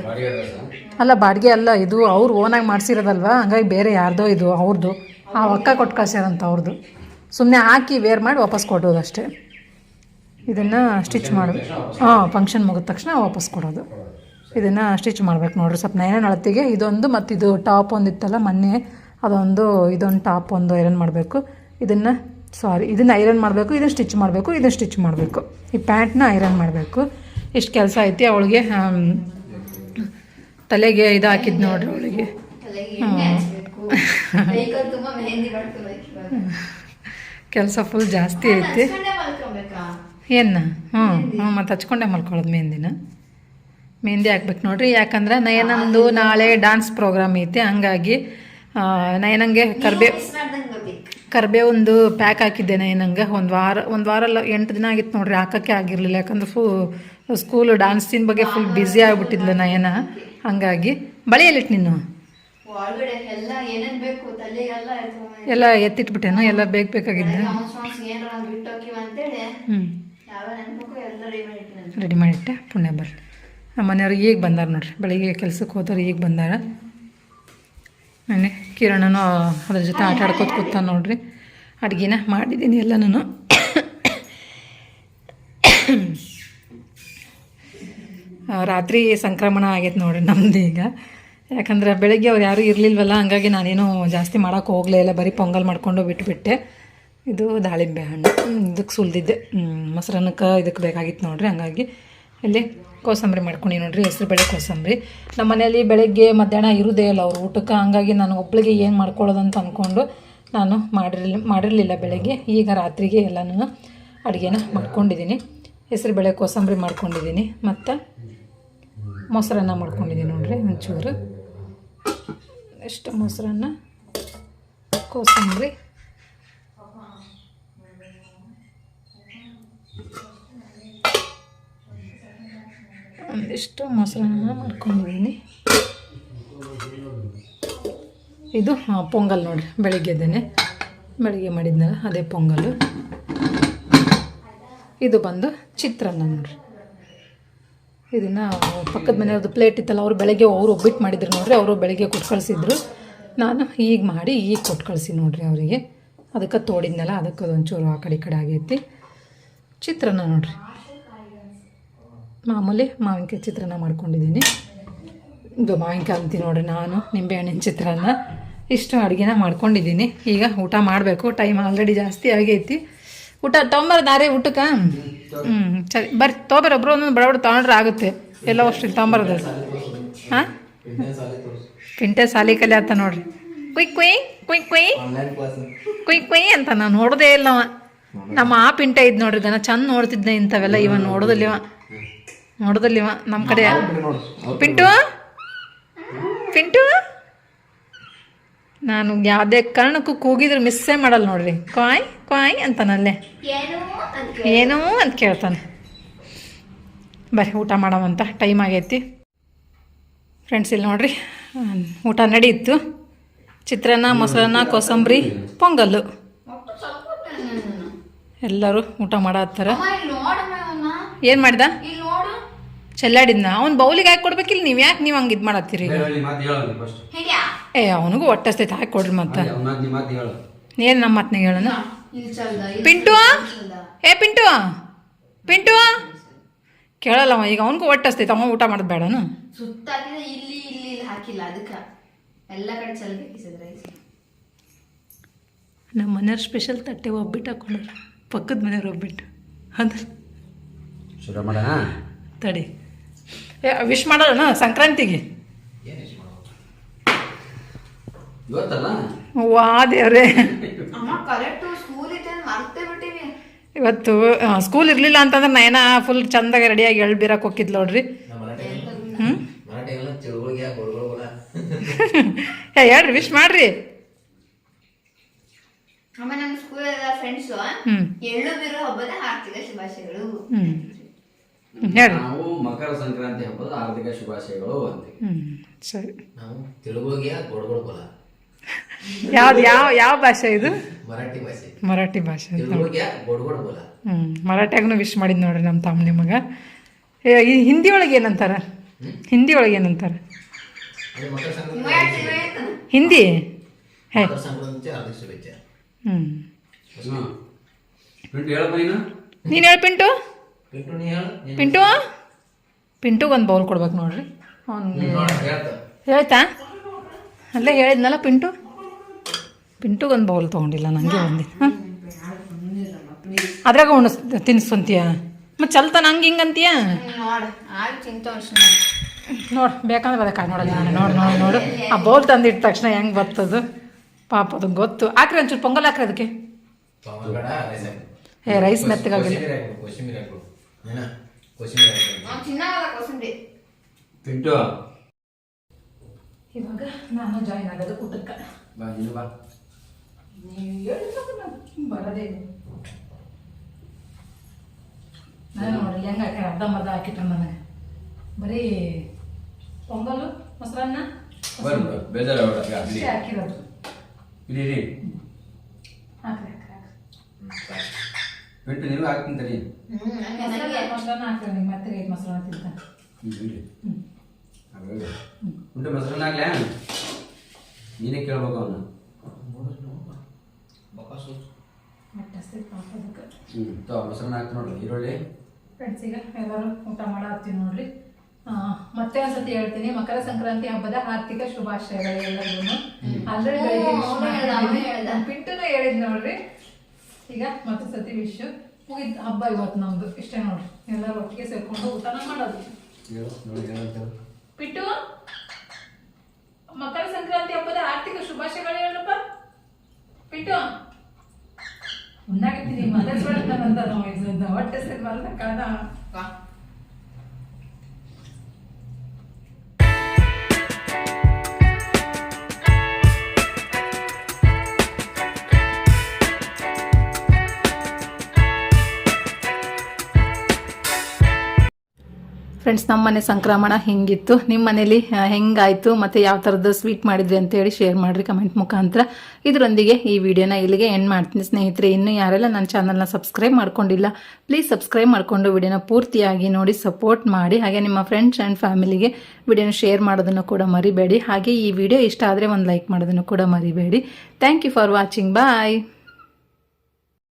ಅಲ್ಲ, ಬಾಡಿಗೆ ಅಲ್ಲ, ಇದು ಅವ್ರು ಓನಾಗಿ ಮಾಡಿಸಿರೋದಲ್ವಾ? ಹಂಗಾಗಿ ಬೇರೆ ಯಾರ್ದೋ ಇದು ಅವ್ರದ್ದು ಆ, ಅಕ್ಕ ಕೊಟ್ಟು ಕಳ್ಸ್ಯಾರಂತ ಅವ್ರದ್ದು ಸುಮ್ಮನೆ ಹಾಕಿ ವೇರ್ ಮಾಡಿ ವಾಪಸ್ ಕೊಡೋದು ಅಷ್ಟೇ. ಇದನ್ನು ಸ್ಟಿಚ್ ಮಾಡಬೇಕು ಹಾಂ ಫಂಕ್ಷನ್ ಮುಗಿದ ತಕ್ಷಣ ವಾಪಸ್ ಕೊಡೋದು. ಇದನ್ನು ಸ್ಟಿಚ್ ಮಾಡ್ಬೇಕು ನೋಡ್ರಿ. ಸ್ವಲ್ಪ ನಯನ ಅಳತೆಗೆ ಇದೊಂದು ಮತ್ತು ಇದು ಟಾಪ್ ಒಂದು ಇತ್ತಲ್ಲ ಮೊನ್ನೆ ಅದೊಂದು ಇದೊಂದು ಟಾಪ್ ಒಂದು ಐರನ್ ಮಾಡಬೇಕು. ಇದನ್ನು ಸಾರಿ ಇದನ್ನು ಐರನ್ ಮಾಡಬೇಕು ಇದನ್ನು ಸ್ಟಿಚ್ ಮಾಡಬೇಕು ಇದನ್ನು ಸ್ಟಿಚ್ ಮಾಡಬೇಕು. ಈ ಪ್ಯಾಂಟ್ನ ಐರನ್ ಮಾಡಬೇಕು. ಇಷ್ಟು ಕೆಲಸ ಐತಿ ಅವಳಿಗೆ ತಲೆಗೆ ಇದು ಹಾಕಿದ್ದು ನೋಡ್ರಿ ಅವಳಿಗೆ. ಕೆಲಸ ಫುಲ್ ಜಾಸ್ತಿ ಐತಿ. ಏನು? ಹ್ಞೂ ಹ್ಞೂ ಮತ್ತು ಹಚ್ಕೊಂಡೆ ಮಲ್ಕೊಳ್ಳೋದು ಮೆಹಂದಿನ. ಮೆಹಂದಿ ಹಾಕ್ಬೇಕು ನೋಡ್ರಿ ಯಾಕಂದ್ರೆ ನಯನಂದು ನಾಳೆ ಡಾನ್ಸ್ ಪ್ರೋಗ್ರಾಮ್ ಐತೆ ಹಂಗಾಗಿ ನಯನಂಗೆ ಕರ್ಬೇ ಮಿಸ್ ಮಾಡ್ದಂಗೆ ಬರ್ಬೇಕು ಕರ್ಬೇ ಒಂದು ಪ್ಯಾಕ್ ಹಾಕಿದ್ದೆ ನಯನಂಗೆ ಒಂದು ವಾರ ಒಂದು ವಾರ ಅಲ್ಲ ಎಂಟು ದಿನ ಆಗಿತ್ತು ನೋಡ್ರಿ ಹಾಕೋಕ್ಕೆ ಆಗಿರಲಿಲ್ಲ ಯಾಕಂದ್ರೆ ಫು ಸ್ಕೂಲು ಡಾನ್ಸಿನ ಬಗ್ಗೆ ಫುಲ್ ಬ್ಯುಸಿ ಆಗಿಬಿಟ್ಟಿದ್ಲು ನಯನ. ಹಂಗಾಗಿ ಬಳೆಯಲ್ಲಿಟ್ಟು ನೀನು. ಎಲ್ಲ ಬೇಕು ಎತ್ತಿಟ್ಬಿಟ್ಟೆನು ಎಲ್ಲ ಬೇಗ ಬೇಕಾಗಿದ್ದ. ಹ್ಞೂ ರೆಡಿ ಮಾಡಿಟ್ಟೆ ಪುಣ್ಯ ಬರ್ರಿ ನಮ್ಮ ಮನೆಯವ್ರು ಈಗ ಬಂದಾರ ನೋಡ್ರಿ. ಬೆಳಿಗ್ಗೆ ಕೆಲ್ಸಕ್ಕೆ ಹೋದವ್ರು ಈಗ ಬಂದಾರ. ನಾನೇ ಕಿರಣನು ಅದ್ರ ಜೊತೆ ಆಟ ಆಡ್ಕೊತ ಕೂತ ನೋಡ್ರಿ. ಅಡುಗೆನ ಮಾಡಿದ್ದೀನಿ ಎಲ್ಲನೂ ರಾತ್ರಿ ಸಂಕ್ರಮಣ ಆಗೈತೆ ನೋಡ್ರಿ ನಮ್ದು ಈಗ. ಯಾಕಂದ್ರೆ ಬೆಳಗ್ಗೆ ಅವ್ರು ಯಾರೂ ಇರಲಿಲ್ವಲ್ಲ, ಹಂಗಾಗಿ ನಾನೇನು ಜಾಸ್ತಿ ಮಾಡೋಕೆ ಹೋಗಲೇ ಇಲ್ಲ. ಬರೀ ಪೊಂಗಲ್ ಮಾಡ್ಕೊಂಡು ಬಿಟ್ಟುಬಿಟ್ಟೆ ಇದು ದಾಳಿಂಬೆ ಹಣ್ಣು. ಇದಕ್ಕೆ ಸುಲಿದಿದ್ದೆ. ಮೊಸರನ್ನಕ್ಕೆ ಇದಕ್ಕೆ ಬೇಕಾಗಿತ್ತು ನೋಡ್ರಿ, ಹಂಗಾಗಿ ಇಲ್ಲಿ ಕೋಸಂಬರಿ ಮಾಡ್ಕೊಂಡು ನೋಡ್ರಿ, ಹೆಸರು ಬೇಳೆ ಕೋಸಂಬರಿ. ನಮ್ಮ ಮನೆಯಲ್ಲಿ ಬೆಳಗ್ಗೆ ಮಧ್ಯಾಹ್ನ ಇರೋದೇ ಇಲ್ಲ ಅವ್ರು ಊಟಕ್ಕೆ, ಹಂಗಾಗಿ ನಾನು ಒಬ್ಳಿಗೆ ಏನು ಮಾಡ್ಕೊಳ್ಳೋದಂತ ಅಂದ್ಕೊಂಡು ನಾನು ಮಾಡಿರಲಿ, ಮಾಡಿರಲಿಲ್ಲ ಬೆಳಗ್ಗೆ. ಈಗ ರಾತ್ರಿಗೆ ಎಲ್ಲನೂ ಅಡುಗೆನ ಮಾಡ್ಕೊಂಡಿದ್ದೀನಿ. ಹೆಸರು ಬೇಳೆ ಕೋಸಂಬರಿ ಮಾಡ್ಕೊಂಡಿದ್ದೀನಿ. ಮತ್ತು ಮೊಸರನ್ನ ಮಾಡ್ಕೊಂಡಿದ್ದೀನಿ ನೋಡ್ರಿ, ಒಂಚೂರು. ಎಷ್ಟು ಮೊಸರನ್ನ ಕೋಸಂಬರಿ. ಒಂದಿಷ್ಟು ಮೊಸರನ್ನ ಮಾಡ್ಕೊಂಡಿದ್ದೀನಿ ಇದು ಪೊಂಗಲ್ ನೋಡಿರಿ ಬೆಳಿಗ್ಗೆದೇನೆ ಬೆಳಿಗ್ಗೆ ಮಾಡಿದ್ನಲ್ಲ, ಅದೇ ಪೊಂಗಲ್ಲು ಇದು ಬಂದು ಚಿತ್ರಾನ್ನ ನೋಡ್ರಿ. ಇದನ್ನು ಪಕ್ಕದ ಮನೆಯವ್ರದ್ದು ಪ್ಲೇಟ್ ಇತ್ತಲ್ಲ, ಅವರು ಬೆಳಗ್ಗೆ ಅವರು ಒಬ್ಬಿಟ್ಟು ಮಾಡಿದ್ರು ನೋಡ್ರಿ, ಅವರು ಬೆಳಗ್ಗೆ ಕೊಟ್ಟು ಕಳಿಸಿದ್ರು. ನಾನು ಈಗ ಮಾಡಿ ಈಗ ಕೊಟ್ಟು ಕಳಿಸಿ ನೋಡ್ರಿ ಅವರಿಗೆ. ಅದಕ್ಕೆ ತೋಡಿದ್ನಲ್ಲ, ಅದಕ್ಕೆ ಅದೊಂಚೂರು ಆ ಕಡೆ ಈ ಕಡೆ ಆಗೈತಿ ಚಿತ್ರಾನ್ನ ನೋಡ್ರಿ. ಮಾಮೂಲಿ ಮಾವಿನಕಾಯಿ ಚಿತ್ರಾನ್ನ ಮಾಡ್ಕೊಂಡಿದ್ದೀನಿ. ಇದು ಮಾವಿನಕಾಯಿ ಅಂತೀನಿ ನೋಡ್ರಿ ನಾನು, ನಿಂಬೆಹಣ್ಣಿನ ಚಿತ್ರಾನ್ನ. ಇಷ್ಟು ಅಡುಗೆನ ಮಾಡ್ಕೊಂಡಿದ್ದೀನಿ. ಈಗ ಊಟ ಮಾಡಬೇಕು. ಟೈಮ್ ಆಲ್ರೆಡಿ ಜಾಸ್ತಿ ಆಗೈತಿ. ಊಟ ತೊಗೊಂಬರ್ದಾರೆ ಊಟಕ್ಕೆ? ಹ್ಞೂ ಸರಿ. ಬರ್ರಿ, ತೊಗೊಬರ್ರಿ. ಒಬ್ರು ಒಂದೊಂದು ಬಡಬಡ ಬಡ ತೊಗೊಂಡ್ರೆ ಆಗುತ್ತೆ. ಎಲ್ಲ ಅಷ್ಟು ತೊಂಬರದ. ಹಾಂ? ಪಿಂಟೆ ಸಾಲಿ ಕಲೆ ಆತ ನೋಡ್ರಿ. ಕುಯ್ ಕುಯ್ ಕುಯ್ ಕುಯ್. ಕುಯ್ ಕುಯ್ ಅಂತ ನಾನು ನೋಡೋದೇ ಇಲ್ಲವ. ನಮ್ಮ ಆ ಪಿಂಟೆ ಇದ್ ನೋಡ್ರಿ ದನ ಚಂದ ನೋಡ್ತಿದ್ದೆ ಇಂಥವೆಲ್ಲ ಇವ ನೋಡೋದಿಲ್ಲ ಇವ ನೋಡೋದಿಲ್ಲ ನಮ್ ನಮ್ಮ ಕಡೆ ಪಿಂಟು? ಪಿಂಟು? ನಾನು ಯಾವುದೇ ಕಾರಣಕ್ಕೂ ಕೂಗಿದ್ರೆ ಮಿಸ್ಸೇ ಮಾಡಲ್ಲ ನೋಡ್ರಿ. ಕಾಯ್ ಕಾಯ್ ಅಂತಾನಲ್ಲೇ. ಏನು ಅಂತ ಏನೋ ಅಂತ ಕೇಳ್ತಾನೆ. ಬರ್ರಿ ಊಟ ಮಾಡವಂತ ಟೈಮ್ ಆಗೈತಿ. ಫ್ರೆಂಡ್ಸ್ ಇಲ್ಲಿ ನೋಡ್ರಿ. ಊಟ ನಡೀತು. ಚಿತ್ರಾನ್ನ ಮೊಸರನ್ನ ಕೋಸಂಬರಿ ಪೊಂಗಲ್ಲು. ಎಲ್ಲರೂ ಊಟ ಮಾಡತ್ತಾರ. ಏನು ಮಾಡ್ದ? ಚೆಲ್ಲಾಡಿದ್ನ. ಅವ್ನು ಬೌಲಿಗೆ ಹಾಕಿ ಕೊಡ್ಬೇಕಿಲ್ಲ ನೀವು ಯಾಕೆ ನೀವು ಹಂಗೆ ಇದು ಮಾಡತ್ತೀರಿ? ಮಾತು ಹೇಳೋದು ಫಸ್ಟ್ ಹೇಗ್ಯಾ ಏ ಅವನಿಗೂ ಹೊಟ್ಟೆಸ್ತೈತೆ ಹಾಕಿ ಕೊಡ್ರಿ ಮತ್ತೆ. ಏನ್ ನಿಮ್ಮ ಮಾತನಾಗ ಹೇಳೋಣ? ಪಿಂಟು ಏ ಪಿಂಟು ಪಿಂಟು ಕೇಳಲ್ಲವ ಈಗ ಅವನಿಗೂ ಹೊಟ್ಟೆಸ್ತೈತೆ ಅವ ಊಟ ಮಾಡೋದು ಬೇಡನು ಸುತ್ತಾಕಿದ ಇಲ್ಲಿ ಇಲ್ಲಿ ಇಲ್ಲಿ ಹಾಕಿಲ್ಲ ಅದಕ್ಕ ಎಲ್ಲ ಕಡೆ ಚಲ್ಬೇಕಿಸಿದ ರೈಸ್ ನಮ್ಮ ಮನೆಯವ್ರ ಸ್ಪೆಷಲ್ ತಟ್ಟೆ ಒಬ್ಬಿಟ್ಟು ಹಾಕೊಂಡ್ರ ಪಕ್ಕದ ಮನೆಯವ್ರು ಒಬ್ಬಿಟ್ಟು. ಅಂದ್ರೆ ತಡಿ. ಏ ವಿಶ್ ಮಾಡೋಣ ಸಂಕ್ರಾಂತಿಗೆ? ವಾ ದೇವ್ರೆ. ಇವತ್ತು ಸ್ಕೂಲ್ ಇರಲಿಲ್ಲ ಅಂತಂದ್ರೆ ನಯನ ಫುಲ್ ಚಂದಾಗಿ ರೆಡಿಯಾಗಿ ಎಳ್ಬೀರಕ್ಕೆ ಹೋಗಿದ್ಲು ನೋಡ್ರಿ. ಹ್ಞೂ ಹೇಳ್ರಿ ವಿಶ್ ಮಾಡ್ರಿ. ಅಮ್ಮ ನಮ್ಮ ಸ್ಕೂಲ್ ಫ್ರೆಂಡ್ಸು ಹ್ಮ್. ಎಳ್ಳು ಬೀರೋ ಹಬ್ಬದ ಹಾರ್ದಿಕ ಶುಭಾಶಯಗಳು. ಹ್ಞೂ ನಾವು ಮಕರ ಸಂಕ್ರಾಂತಿ ಹಬ್ಬದ ಆರ್ಥಿಕ ಶುಭಾಶಯಗಳು ಅಂತೀವಿ. ಹ್ಞೂ ಸರಿ. ನಾವು ಯಾವ್ದು ಯಾವ ಯಾವ ಭಾಷೆ ಇದು? ಮರಾಠಿ ಭಾಷೆ. ಮರಾಠಿ ಭಾಷೆ. ಹ್ಞೂ ಮರಾಠ್ಯಾಗೂ ವಿಶ್ ಮಾಡಿದ್ ನೋಡ್ರಿ ನಮ್ಮ ತಮ್ಮ ನಿಮಗೆ. ಹಿಂದಿ ಒಳಗೆ ಏನಂತಾರ? ಹಿಂದಿ ಒಳಗೆ ಏನಂತಾರ. ಹಿಂದಿ? ಹೇ. ಹೇಳ್ಪಿಂಟು ಹಾರ್ದಿಕ ಹ್ಞೂ ನೀನು? ನೀನು ಹೇಳಿ ಪಿಂಟು ಪಿಂಟು ನೀ ಪಿಂಟು? ಪಿಂಟುಗೆ ಒಂದು ಬೌಲ್ ಕೊಡ್ಬೇಕು ನೋಡ್ರಿ. ಅವ್ನು ಹೇಳ್ತಾ. ಅಲ್ಲೇ ಹೇಳಿದ್ನಲ್ಲ ಪಿಂಟು? ಪಿಂಟುಗೆ ಒಂದು ಬೌಲ್ ತೊಗೊಂಡಿಲ್ಲ ನನಗೆ ಒಂದು ಹಾಂ? ಅದ್ರಾಗ ಉಣಿಸ್ ತಿನ್ಸ್ಕೊಂತೀಯ? ಮತ್ತು ಚಲ್ತಾನ ಹಂಗೆ ಹಿಂಗೆ ಅಂತೀಯ? ಹ್ಮ್, ನೋಡು ಬೇಕಂದ್ರೆ ಬದಕ ನೋಡಲ್ಲ ನಾನು. ನೋಡು ನೋಡು ನೋಡು. ಆ ಬೌಲ್ ತಂದಿಟ್ಟ ತಕ್ಷಣ ಹೆಂಗೆ ಬರ್ತದು? ಪಾಪ ಅದು ಗೊತ್ತು. ಹಾಕ್ರಿ ಒಂಚೂರು ಪೊಂಗಲ್ ಹಾಕ್ರಿ ಅದಕ್ಕೆ. ಏ ರೈಸ್ ಮೆತ್ತಗಾಗಿಲ್ಲ. ಕೊಸಿಮಿರಿ ಹಾಕು ಕೊಸಿಮಿರಿ ಹಾಕು ಏನ ಕೊಸಿಮಿರಿ ಹಾಕು ನಾವು ಚಿನ್ನಾಗಲ್ಲ ಕೋಸಂಬರಿ ಪಿಂಟು ಇವಾಗ ನಾನು ಜಾಯಿನ್ ಆಗೋದು ಊಟಕ್ಕೆ ಬಾ ನೀನು ಬಾ ಬರೋದೇ ನಾನು ನೋಡಿ ಹೆಂಗೆ ಹಾಕಿ ಅರ್ಧಂಬರ್ಧ ಹಾಕಿಟ್ರೆ ನನಗೆ ಬರೀ ಪೊಂಗಲು ಮೊಸರನ್ನ ಬರ್ರಿ ಬೇಜಾರ ಅಷ್ಟೇ ಹಾಕಿರೋದು ಇಲ್ಲಿ ಇರಿ. ಹಾಕ್ರಿ ಹಾಕ್ರಿ ಹಾಕ್ರಿ ಪಿಂಟು ನೀವು ಹಾಕ್ತೀನಿ. ತಡಿ ಮತ್ತೆ ರೇಟ್ ಮೊಸರನ್ನ ಹಾಗಾಗಿ ಪಿಂಟು ಮೊಸರನ್ನ ಹಾಕ್ಲ್ಯಾ ನೀನೇ ಕೇಳ್ಬೇಕು ಅವನು. ಬಕಾಸು ಮತ್ತೆ ಅಷ್ಟೇ ಪಾಪ ಅದಕ್ಕೆ. ಹ್ಞೂ ತೋ ಮೊಸರನ್ನ ಹಾಕ್ತು ನೋಡ್ರಿ ಈರುಳ್ಳಿ. ಫ್ರೆಂಡ್ಸ್ ಈಗ ಎಲ್ಲರೂ ಊಟ ಮಾಡಾಕ್ತೀವಿ ನೋಡ್ರಿ. ಮತ್ತೆ ಒಂದ್ಸತಿ ಹೇಳ್ತೀನಿ ಮಕರ ಸಂಕ್ರಾಂತಿ ಹಬ್ಬದ ಆರ್ಥಿಕ ಶುಭಾಶಯಗಳು ಎಲ್ಲರಿಗೂ ಆಲ್ರೆಡಿ. ಹೇಳ್ದ. ಹೇಳಿದ್ ನೋಡ್ರಿ. ಈಗ ಮತ್ತೆ ಸತಿ ವಿಶ್ ಮುಗಿದ ಹಬ್ಬ ಇವತ್ತು ನಮ್ದು. ಇಷ್ಟೇ ನೋಡ್ರಿ. ಎಲ್ಲರೂ ಒಟ್ಟಿಗೆ ಸೇರ್ಕೊಂಡು ಊಟನ ಮಾಡೋದು. ಬಿಟ್ಟು ನೋಡಿ ಹೇಳಂತ ಪಿಂಟು ಮಕರ ಸಂಕ್ರಾಂತಿ ಹಬ್ಬದ ಆರ್ಥಿಕ ಶುಭಾಶಯಗಳು ಹೇಳಪ್ಪ. ಪಿಂಟು ಮದ್ವೆ ಬರ್ತಾನಂತ ನಾವು ಹೊಟ್ಟೆ ಸೇರಿ ಬರಲ್ಲ ಕಾದ ಫ್ರೆಂಡ್ಸ್ ನಮ್ಮ ಮನೆ ಸಂಕ್ರಮಣ ಹೆಂಗಿತ್ತು? ನಿಮ್ಮ ಮನೇಲಿ ಹೆಂಗಾಯಿತು? ಮತ್ತು ಯಾವ ಥರದ್ದು ಸ್ವೀಟ್ ಮಾಡಿದ್ರಿ ಅಂತೇಳಿ ಶೇರ್ ಮಾಡಿರಿ ಕಮೆಂಟ್ ಮುಖಾಂತರ. ಇದರೊಂದಿಗೆ ಈ ವಿಡಿಯೋನ ಇಲ್ಲಿಗೆ ಎಂಡ್ ಮಾಡ್ತೀನಿ ಸ್ನೇಹಿತರೆ. ಇನ್ನೂ ಯಾರೆಲ್ಲ ನನ್ನ ಚಾನಲ್ನ ಸಬ್ಸ್ಕ್ರೈಬ್ ಮಾಡ್ಕೊಂಡಿಲ್ಲ ಪ್ಲೀಸ್ ಸಬ್ಸ್ಕ್ರೈಬ್ ಮಾಡಿಕೊಂಡು ವಿಡಿಯೋನ ಪೂರ್ತಿಯಾಗಿ ನೋಡಿ ಸಪೋರ್ಟ್ ಮಾಡಿ. ಹಾಗೆ ನಿಮ್ಮ ಫ್ರೆಂಡ್ಸ್ ಆ್ಯಂಡ್ ಫ್ಯಾಮಿಲಿಗೆ ವಿಡಿಯೋನ ಶೇರ್ ಮಾಡೋದನ್ನು ಕೂಡ ಮರಿಬೇಡಿ. ಹಾಗೆ ಈ ವಿಡಿಯೋ ಇಷ್ಟ ಆದರೆ ಒಂದು ಲೈಕ್ ಮಾಡೋದನ್ನು ಕೂಡ ಮರಿಬೇಡಿ. Thank you for watching bye